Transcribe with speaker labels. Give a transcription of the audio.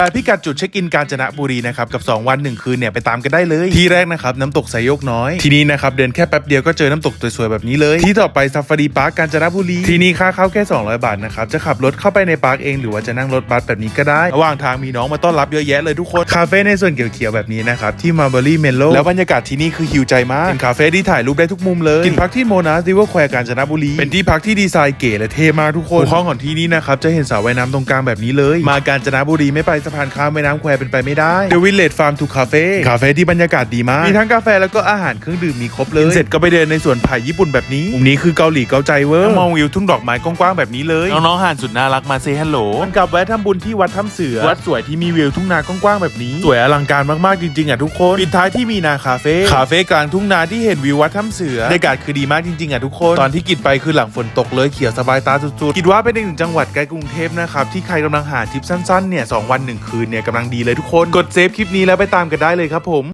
Speaker 1: ไปพิกัดจุดเช็คอินกาญจนบุรีนะครับกับ 2 วัน 1 คืนเนี่ยไปตามกันได้เลย ที่แรกนะครับน้ำตกสายโยกน้อย ที่นี่นะครับเดินแค่แป๊บเดียวก็เจอน้ำตกสวยๆแบบนี้เลย ที่ต่อไปซ a ฟารีพาร์คกาญจนบุรี ที่นี่ค่าเข้าแค่ 200 บาทนะครับจะขับรถเข้าไปในพาร์คเองหรือว่าจะนั่งรถบัสแบบนี้ก็ได้ ระหว่างทางมีน้องมาต้อนรับเยอะแยะเลยทุกคน คาเฟ่ในส่วนเขียวๆแบบนี้นะครับที่มาเบอรี่เมลโลแล้วบรรยากาศที่นี่คือฮิวใจมากเป็นคาเฟ่ที่ถ่ายรูปได้ทุกมุมเลยกินพักที่โมนาสริเวอร์แควร์กาญจนบุรีเป็นที่พักที่ดีไซน์เก๋และเท่มากทุกคนห้องของที่นี่นะครับจะเห็นสระว่ายน้ำตรงกลางแบบนี้เลย มากาญจนบุรีไม่ไปสะพานข้ามแม่น้ำแควเป็นไปไม่ได้ The Village Farm to Cafe คาเฟ่ที่บรรยากาศดีมาก มีทั้งกาแฟแล้วก็อาหารเครื่องดื่มมีครบเลย เสร็จก็ไปเดินในสวนไผ่ญี่ปุ่นแบบนี้มุมนี้คือเกาหลีเกาใจเวอร์มองวิวทุ่งดอกไม้กว้างๆแบบนี้เลยน้องๆห่านสุดน่ารักมาเซฮัลโหลมันกับแวะทำบุญที่วัดถ้ำเสือวัดสวยที่มีวิวทุ่งนากว้างๆแบบนี้ สวยอลังการมากๆจริงๆอะทุกคนปิดท้ายที่มีนาคาเฟ่คาเฟ่กลางทุ่งนาที่เห็นวิววัดถ้ำเสือบรรยากาศคือดีมากจริงๆอะทุกคนตอนที่กิดไปคือหลังฝนตกเลยเขียวสบายตาสุดๆคิดว่าเป็นอีกหนึ่งจังหวัดใกล้กรุงเทพนะครับที่ใครกำลังหาทริปสั้นๆเนี่ยสองวันหนึ่งคืนเนี่ยกำลังดีเลยทุกคน กดเซฟคลิปนี้แล้วไปตามกันได้เลยครับผม